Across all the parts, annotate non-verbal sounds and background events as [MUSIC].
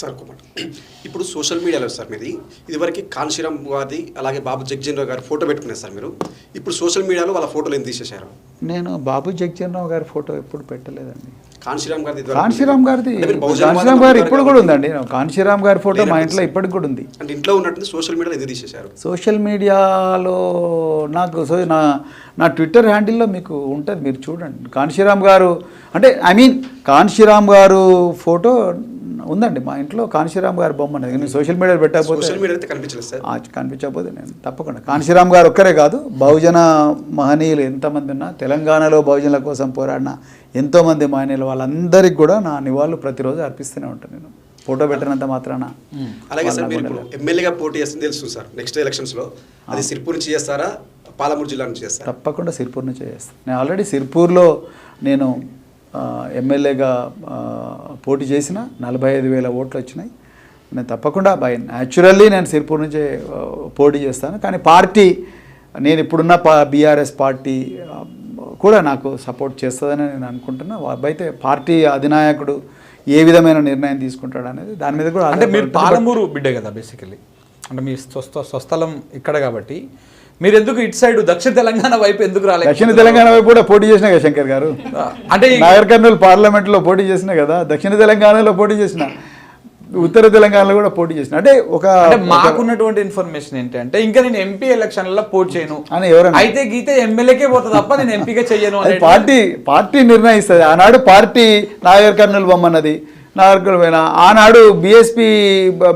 Sir Kumar ఇప్పుడు social మీడియాలో sir మీది ఇదివరకు కాన్శీరామ్ గారిది అలాగే బాబు జగ్జీవన్ గారి ఫోటో పెట్టుకున్నారు సార్ మీరు. ఇప్పుడు సోషల్ మీడియాలో వాళ్ళ ఫోటోలు ఎందుకు తీసేశారు? నేను బాబు జగజీవన్ గారి ఫోటో ఎప్పుడు పెట్టలేదండి. కాన్శీరామ్ గారిది కాన్శీరామ్ గారిది కాన్శీరామ్ గారు ఇప్పుడు. కూడా ఉందండి. కాన్శీరామ్ గారి ఫోటో మా ఇంట్లో ఇప్పటికి కూడా ఉంది. అంటే ఇంట్లో ఉన్నట్టు సోషల్ మీడియాలో ఎందుకు తీసేశారు? సోషల్ మీడియాలో నాకు సో నా నా ట్విట్టర్ హ్యాండిల్లో మీకు ఉంటుంది మీరు చూడండి. కాన్శీరామ్ గారు అంటే ఐ మీన్ కాన్శీరామ్ గారు ఫోటో ఉందండి. మా ఇంట్లో కాన్శీరామ్ గారి బొమ్మ ఉన్నది నేను సోషల్ మీడియాలో పెట్టకపోతే సోషల్ మీడియా అయితే కనిపించలేదు సార్. కనిపించకపోతే నేను తప్పకుండా. కాన్శీరామ్ గారు ఒక్కరే కాదు బహుజన మహనీయులు ఎంతమంది ఉన్నా తెలంగాణలో బహుజనుల కోసం పోరాడిన ఎంతోమంది మహనీయులు వాళ్ళందరికీ కూడా నా నివాళులు ప్రతిరోజు అర్పిస్తూనే ఉంటాను నేను. ఫోటో పెట్టినంత మాత్రాన అలాగే సార్ మీరు ఇప్పుడు ఎమ్మెల్యేగా పోటీ చేస్తుంది తెలుసు సార్ నెక్స్ట్ ఎలక్షన్స్లో. అది సిర్పూర్ నుంచి చేస్తారా పాలమూరు జిల్లా నుంచి చేస్తారా? తప్పకుండా సిర్పూర్ నుంచే చేస్తాను నేను ఆల్రెడీ సిర్పూర్లో నేను ఎమ్మెల్యేగా పోటీ చేసిన నలభై ఐదు వేల ఓట్లు వచ్చినాయి నేను తప్పకుండా బై న్యాచురల్లీ నేను సిర్పూర్ నుంచే పోటీ చేస్తాను. కానీ పార్టీ నేను ఇప్పుడున్న పా బీఆర్ఎస్ పార్టీ కూడా నాకు సపోర్ట్ చేస్తుందని నేను అనుకుంటున్నా. అయితే పార్టీ అధినాయకుడు ఏ విధమైన నిర్ణయం తీసుకుంటాడు అనేది దాని మీద కూడా అంటే మీరు. పాలమూరు బిడ్డే కదా బేసికలీ అంటే మీ స్వస్థ స్వస్థలం ఇక్కడ కాబట్టి మీరు ఎందుకు ఇటు సైడ్ దక్షిణ తెలంగాణ వైపు ఎందుకు రాలేదు? దక్షిణ తెలంగాణ వైపు కూడా పోటీ చేసిన కదా శంకర్ గారు? అంటే నాగర్ కర్నూలు పార్లమెంట్లో పోటీ చేసిన కదా దక్షిణ తెలంగాణలో పోటీ చేసిన ఉత్తర తెలంగాణలో కూడా పోటీ చేసిన. అంటే ఒక మాకున్నటువంటి ఇన్ఫర్మేషన్ ఏంటంటే ఇంకా నేను ఎంపీ ఎలక్షన్లలో పోటీ చేయను. అని ఎవరన్నా అయితే గీతే ఎమ్మెల్యేకే పోతుంది తప్ప నేను ఎంపీగా అనేది పార్టీ పార్టీ నిర్ణయిస్తుంది. ఆనాడు పార్టీ నాగర్ కర్నూలు బొమ్మన్నది. నాగర్ కర్నూలు పోయినా ఆనాడు బీఎస్పీ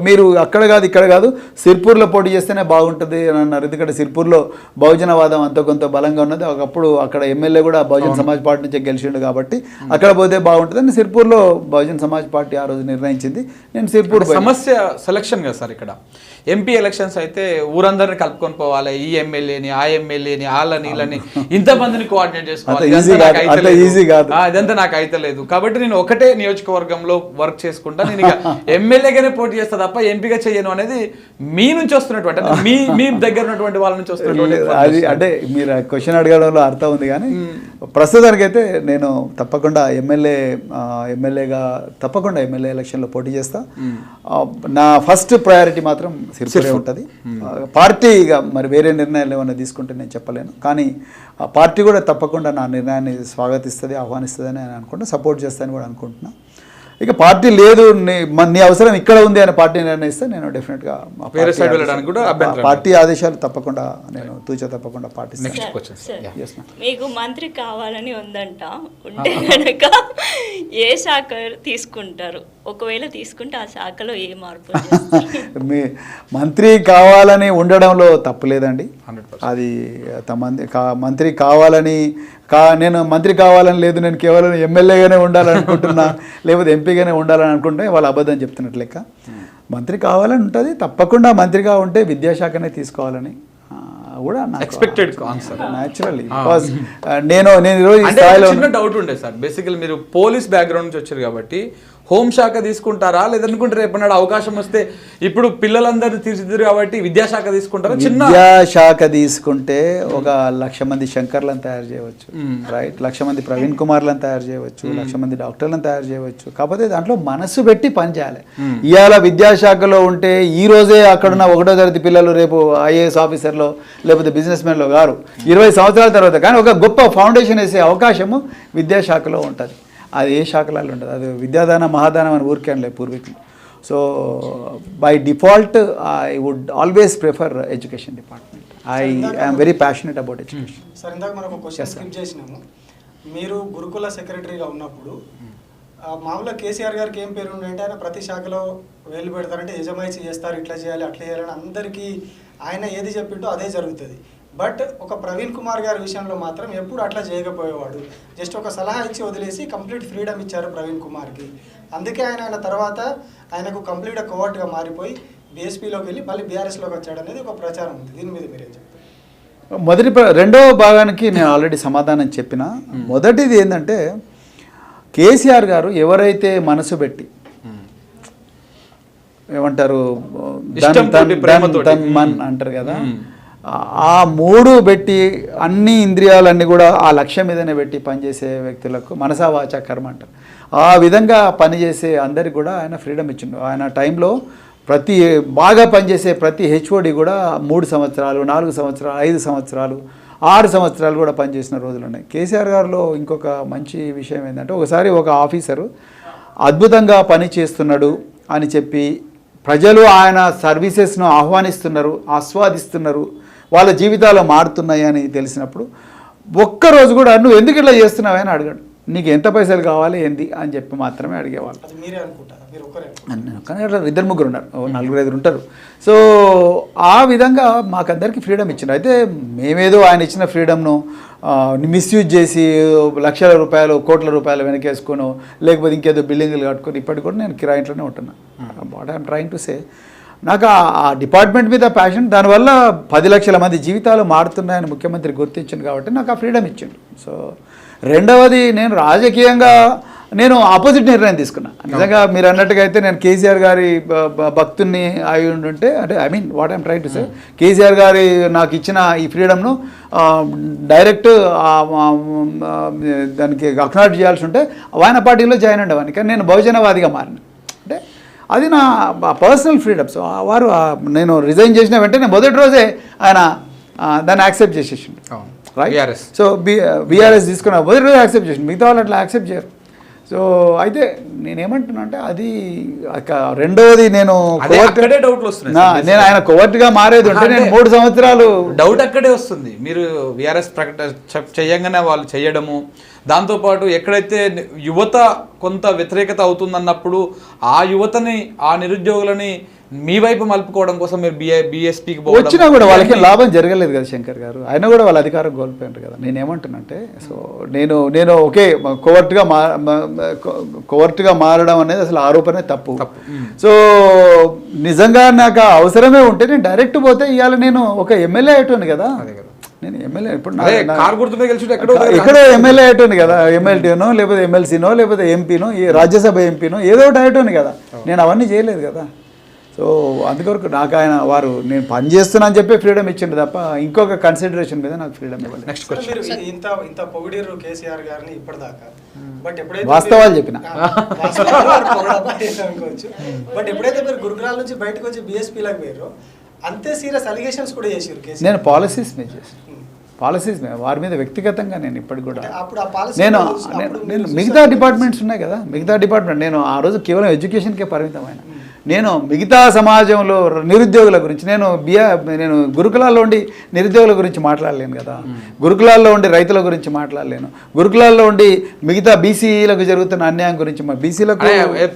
మీరు అక్కడ కాదు ఇక్కడ కాదు సిర్పూర్లో పోటీ చేస్తేనే బాగుంటుంది అని అన్నారు. ఎందుకంటే సిర్పూర్లో బహుజనవాదం అంత కొంత బలంగా ఉన్నది. ఒకప్పుడు అక్కడ ఎమ్మెల్యే కూడా బహుజన సమాజ్ పార్టీ నుంచి గెలిచిండు కాబట్టి అక్కడ పోతే బాగుంటుంది అని సిర్పూర్లో బహుజన సమాజ్ పార్టీ ఆ రోజు నిర్ణయించింది. నేను సిర్పూర్. సమస్య సెలక్షన్ కదా సార్ ఇక్కడ. ఎంపీ ఎలక్షన్స్ అయితే ఊరందరిని కలుపుకొని పోవాలి. ఈ ఎమ్మెల్యేని ఆ ఎమ్మెల్యేని వాళ్ళని వీళ్ళని ఇంతమందిని కోఆర్డినేట్ చేసుకోవాలి. ఇదంతా నాకు అయితే లేదు కాబట్టి నేను ఒకటే నియోజకవర్గంలో వర్క్ చేసుకుంటా నేను ఇక ఎమ్మెల్యేగానే పోటీ చేస్తా తప్ప ఎంపీగా చేయను అనేది మీ నుంచి వస్తున్నటువంటి అంటే మీ మీ దగ్గర ఉన్నటువంటి వాళ్ళ నుంచి వస్తున్నటువంటి అది అంటే మీరు క్వశ్చన్ అడగడంలో అర్థం ఉంది కానీ ప్రస్తుతానికైతే నేను తప్పకుండా ఎమ్మెల్యే ఎమ్మెల్యేగా తప్పకుండా ఎమ్మెల్యే ఎలక్షన్లో పోటీ చేస్తా. ఆ, నా ఫస్ట్ ప్రయారిటీ మాత్రం సిరిపురే ఉంటుంది. ఆ, పార్టీ ఇక మరి వేరే నిర్ణయాలు ఏమైనా తీసుకుంటే నేను చెప్పలేను. కానీ ఆ పార్టీ కూడా తప్పకుండా నా నిర్ణయాన్ని స్వాగతిస్తుంది ఆహ్వానిస్తుంది అని నేను అనుకుంటా సపోర్ట్ చేస్తానని కూడా అనుకుంటున్నా. ఇక పార్టీ లేదు నీ- అవసరం ఇక్కడ ఉంది అని పార్టీ నిర్ణయిస్తే నేను డెఫినెట్గా పార్టీ side వెళ్ళడానికి కూడా అభ్యంతరం ఆదేశాలు- పార్టీ ఆదేశాలు తప్పకుండా నేను తూచ తప్పకుండా పాటిస్తాను. Next question sir Yes, ma'am. మీకు మంత్రి కావాలని ఉందంట. ఉంటే కనుక ఏ శాఖ తీసుకుంటారు? ఒకవేళ తీసుకుంటే ఆ శాఖలో ఏ మార్పు [LAUGHS] చేస్తారు? మీ మంత్రి కావాలని ఉండడంలో తప్పు లేదండి. 100%. అది తమ మంత్రి కావాలని కా నేను మంత్రి కావాలని లేదు నేను కేవలం ఎమ్మెల్యేగానే ఉండాలనుకుంటున్నా [LAUGHS] లేకపోతే ఎంపీగానే ఉండాలని అనుకుంటే వాళ్ళు అబద్ధం చెప్తున్నట్లు లెక్క. మంత్రి కావాలని ఉంటుంది తప్పకుండా మంత్రిగా ఉంటే విద్యాశాఖనే తీసుకోవాలని. కూడా Expected answer. న్యాచురల్లీ బికాస్ నేను నేను ఈరోజు డౌట్ ఉండే సార్. బేసికల్ మీరు పోలీస్ బ్యాక్గ్రౌండ్ నుంచి వచ్చారు కాబట్టి హోం శాఖ తీసుకుంటారా? లేదనుకుంటే రేపన్నాడు అవకాశం వస్తే ఇప్పుడు పిల్లలందరూ తీర్చిదిద్దారు కాబట్టి విద్యాశాఖ తీసుకుంటారా? చిన్న విద్యాశాఖ తీసుకుంటే ఒక లక్ష మంది శంకర్లను తయారు చేయవచ్చు రైట్? లక్ష మంది ప్రవీణ్ కుమార్లను తయారు చేయవచ్చు లక్ష మంది డాక్టర్లను తయారు చేయవచ్చు. కాకపోతే దాంట్లో మనసు పెట్టి పనిచేయాలి ఇవాళ విద్యాశాఖలో ఉంటే ఈ రోజే అక్కడున్న ఒకటో తరగతి పిల్లలు రేపు ఐఏఎస్ ఆఫీసర్లో లేకపోతే బిజినెస్ మెన్లో గారు ఇరవై సంవత్సరాల తర్వాత. కానీ ఒక గొప్ప ఫౌండేషన్ వేసే అవకాశము విద్యాశాఖలో ఉంటుంది. అది ఏ శాఖలలో ఉంటుంది అది విద్యాదాన మహాదానం అని ఊరికే పూర్వీకులు. So by default I would always prefer education department I I'm very passionate about education sir ఇందాక మనం ఒక క్వశ్చన్ స్కిప్ చేసినాము. మీరు గురుకుల సెక్రటరీగా ఉన్నప్పుడు మామూలుగా కేసీఆర్ గారికి ఏం పేరు ఉండే అంటే ఆయన ప్రతి శాఖలో వేలు పెడతారంటే యజమాయిషి చేస్తారు ఇట్లా చేయాలి అట్లా చేయాలని అందరికీ ఆయన ఏది చెప్పిండో అదే జరుగుతుంది. బట్ ఒక ప్రవీణ్ కుమార్ గారి విషయంలో మాత్రం ఎప్పుడు అట్లా చేయకపోయేవాడు. జస్ట్ ఒక సలహా ఇచ్చి వదిలేసి కంప్లీట్ ఫ్రీడమ్ ఇచ్చారు ప్రవీణ్ కుమార్కి. అందుకే ఆయన ఆయన తర్వాత ఆయనకు కంప్లీట్గా కోవర్ట్గా మారిపోయి బీఎస్పీలోకి వెళ్ళి మళ్ళీ బీఆర్ఎస్లోకి వచ్చాడు అనేది ఒక ప్రచారం ఉంది. దీని మీద మీరేం చెప్తారు? మొదటి రెండవ భాగానికి నేను ఆల్రెడీ సమాధానం చెప్పిన. మొదటిది ఏంటంటే కేసీఆర్ గారు ఎవరైతే మనసు పెట్టి ఏమంటారు అంటారు కదా. ఆ మూడు పెట్టి అన్ని ఇంద్రియాలన్నీ కూడా ఆ లక్ష్యం మీదనే పెట్టి పనిచేసే వ్యక్తులకు మనసావాచ కర్మ అంటారు. ఆ విధంగా పనిచేసే అందరికి కూడా ఆయన ఫ్రీడమ్ ఇచ్చిండు. ఆయన టైంలో ప్రతి బాగా పనిచేసే ప్రతి హెచ్ఓడి కూడా మూడు సంవత్సరాలు నాలుగు సంవత్సరాలు ఐదు సంవత్సరాలు ఆరు సంవత్సరాలు కూడా పనిచేసిన రోజులు ఉన్నాయి కేసీఆర్ గారిలో ఇంకొక మంచి విషయం ఏంటంటే ఒకసారి ఒక ఆఫీసరు అద్భుతంగా పని చేస్తున్నాడు అని చెప్పి ప్రజలు ఆయన సర్వీసెస్ను ఆహ్వానిస్తున్నారు ఆస్వాదిస్తున్నారు. వాళ్ళ జీవితాలు మారుతున్నాయి అని తెలిసినప్పుడు ఒక్కరోజు కూడా నువ్వు ఎందుకు ఇట్లా చేస్తున్నావు? అని అడగడు. నీకు ఎంత పైసలు కావాలి ఏంది? అని చెప్పి మాత్రమే అడిగేవాళ్ళు. కానీ అట్లా ఇద్దరు ముగ్గురు ఉన్నారు. నలుగురు ఐదుగురు ఉంటారు. సో ఆ విధంగా మాకందరికీ ఫ్రీడమ్ ఇచ్చిండు. అయితే మేమేదో ఆయన ఇచ్చిన ఫ్రీడమ్ను మిస్యూజ్ చేసి లక్షల రూపాయలు కోట్ల రూపాయలు వెనకేసుకొని లేకపోతే ఇంకేదో బిల్డింగ్లు కట్టుకొని ఇప్పటికి కూడా నేను కిరాయి ఇంట్లోనే ఉంటున్నా. What I'm trying to say నాకు ఆ- డిపార్ట్మెంట్ మీద ప్యాషన్ దానివల్ల పది లక్షల మంది జీవితాలు మారుతున్నాయని ముఖ్యమంత్రి గుర్తించింది కాబట్టి నాకు ఆ ఫ్రీడమ్ ఇచ్చిండు. సో రెండవది నేను రాజకీయంగా నేను ఆపోజిట్ నిర్ణయం తీసుకున్నా. నిజంగా మీరు అన్నట్టుగా అయితే నేను కేసీఆర్ గారి భక్తుల్ని అయి ఉండుంటే అంటే I mean what I'm try to say KCR గారి నాకు ఇచ్చిన ఈ ఫ్రీడమ్ను డైరెక్ట్ దానికి అక్నాలెడ్జ్ చేయాల్సి ఉంటే ఆయన పార్టీలో జాయిన్ ఉండేవాడిని. కానీ నేను బహుజనవాదిగా మారిన. అది నా పర్సనల్ ఫ్రీడమ్ సో ఆ వారు నేను రిజైన్ చేసిన వెంటనే మొదటి రోజే ఆయన దాన్ని యాక్సెప్ట్ చేసేసిండు. రైట్. సో బి బీఆర్ఎస్ తీసుకున్న మొదటి రోజు యాక్సెప్ట్ చేసిండు. మిగతా వాళ్ళు అట్లా యాక్సెప్ట్ చేయరు. సో అయితే నేనేమంటున్నా అంటే అది రెండవది నేను. నేను ఆయన కోవర్ట్గా మారేది ఉంటే నేను మూడు సంవత్సరాలు డౌట్ అక్కడే వస్తుంది మీరు విఆర్ఎస్ ప్రకటన చె- చేయగానే వాళ్ళు చేయడము దాంతోపాటు ఎక్కడైతే యువత కొంత వ్యతిరేకత అవుతుందన్నప్పుడు ఆ యువతని ఆ నిరుద్యోగులని మీ వైపు మలుపుకోవడం కోసం మీరు బిఏ బీఎస్పీకి వచ్చినా కూడా వాళ్ళకి లాభం జరగలేదు కదా శంకర్ గారు. ఆయన కూడా వాళ్ళ అధికారం కోల్పోయారు కదా. నేను ఏమంటున్నంటే సో నేను నేను ఓకే కోవర్ట్గా మా కోవర్ట్గా మారడం అనేది అసలు ఆరోపణ తప్పు. సో నిజంగా నాకు అవసరమే ఉంటే నేను డైరెక్ట్ పోతే ఇవాళ నేను ఒక ఎమ్మెల్యే అయ్యేటోని కదా. నేను ఎమ్మెల్యే ఇప్పుడు ఎక్కడో ఎమ్మెల్యే అయ్యేటోని కదా. ఎమ్మెల్యేనో లేకపోతే ఎమ్మెల్సీనో లేకపోతే ఎంపీనో ఈ రాజ్యసభ ఎంపీనో ఏదో ఒకటి అయ్యేటోని కదా. నేను అవన్నీ చేయలేదు కదా. సో అందుకొరకు నాకు ఆయన వారు నేను పని చేస్తున్నా అని చెప్పి ఫ్రీడమ్ ఇచ్చిండు తప్ప ఇంకొక కన్సిడరేషన్ మీద నాకు ఫ్రీడమ్ ఇవ్వలేదు. నెక్స్ట్ క్వశ్చన్ ఇంత ఇంత పొగిడిరు కేసీఆర్ గారిని ఇప్పటిదాకా. బట్ ఎప్పుడైతే వాస్తవాలు చెప్పిన. బట్ ఎప్పుడైతే మీరు గురుకులాల నుంచి బయటకు వచ్చి బీఎస్పీలకు పోయారో అంతే సీరియస్ అలిగేషన్స్ కూడా చేసారు కేసీఆర్. నేను పాలసీస్ మీద చేసాను. పాలసీస్ వారి మీద వ్యక్తిగతంగా నేను ఇప్పటికి కూడా నేను నేను- మిగతా. డిపార్ట్మెంట్స్ ఉన్నాయి కదా. మిగతా డిపార్ట్మెంట్ నేను ఆ రోజు కేవలం ఎడ్యుకేషన్కే పరిమితమైన. నేను మిగతా సమాజంలో నిరుద్యోగుల గురించి నేను బియా నేను గురుకులాల్లో ఉండి నిరుద్యోగుల గురించి మాట్లాడలేను కదా. గురుకులాల్లో ఉండి రైతుల గురించి మాట్లాడలేను. గురుకులాల్లో ఉండి మిగతా బీసీలకు జరుగుతున్న అన్యాయం గురించి బీసీలకు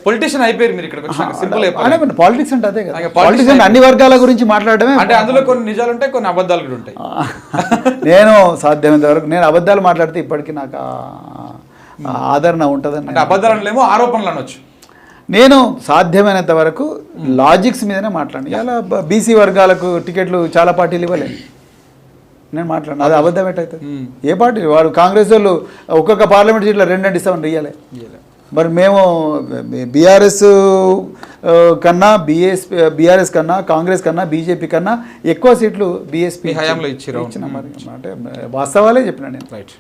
పొలిటీషియన్ అయిపోయారు మీరు సింపుల్ పాలిటిక్స్ అంటే అదే కదా. పాలిటిక్స్ అంటే అన్ని వర్గాల గురించి మాట్లాడమే అంటే అందులో కొన్ని నిజాలు ఉంటాయి కొన్ని అబద్ధాలు కూడా ఉంటాయి. నేను సాధ్యమైనంత వరకు నేను అబద్ధాలు మాట్లాడితే ఇప్పటికీ నాకు ఆదరణ ఉంటుందని అంటే అబద్ధాలు అనలేమో ఆరోపణలు అనొచ్చు నేను సాధ్యమైనంత వరకు లాజిక్స్ మీదనే మాట్లాడి ఇలా బీసీ వర్గాలకు టికెట్లు చాలా పార్టీలు ఇవ్వలేదు నేను మాట్లాడిన. అది అబద్ధం ఎట్టయితుంది ఏ పార్టీ? వాడు కాంగ్రెస్ వాళ్ళు ఒక్కొక్క పార్లమెంట్ సీట్లో రెండు రెండు ఇస్తామని ఇయ్యలే. మరి మేము బీఆర్ఎస్ కన్నా బిఎస్ బీఆర్ఎస్ కన్నా కాంగ్రెస్ కన్నా బీజేపీ కన్నా ఎక్కువ సీట్లు బీఎస్పీ హయాంలో. ఇచ్చిన మరి అంటే వాస్తవాలే చెప్పిన నేను. రైట్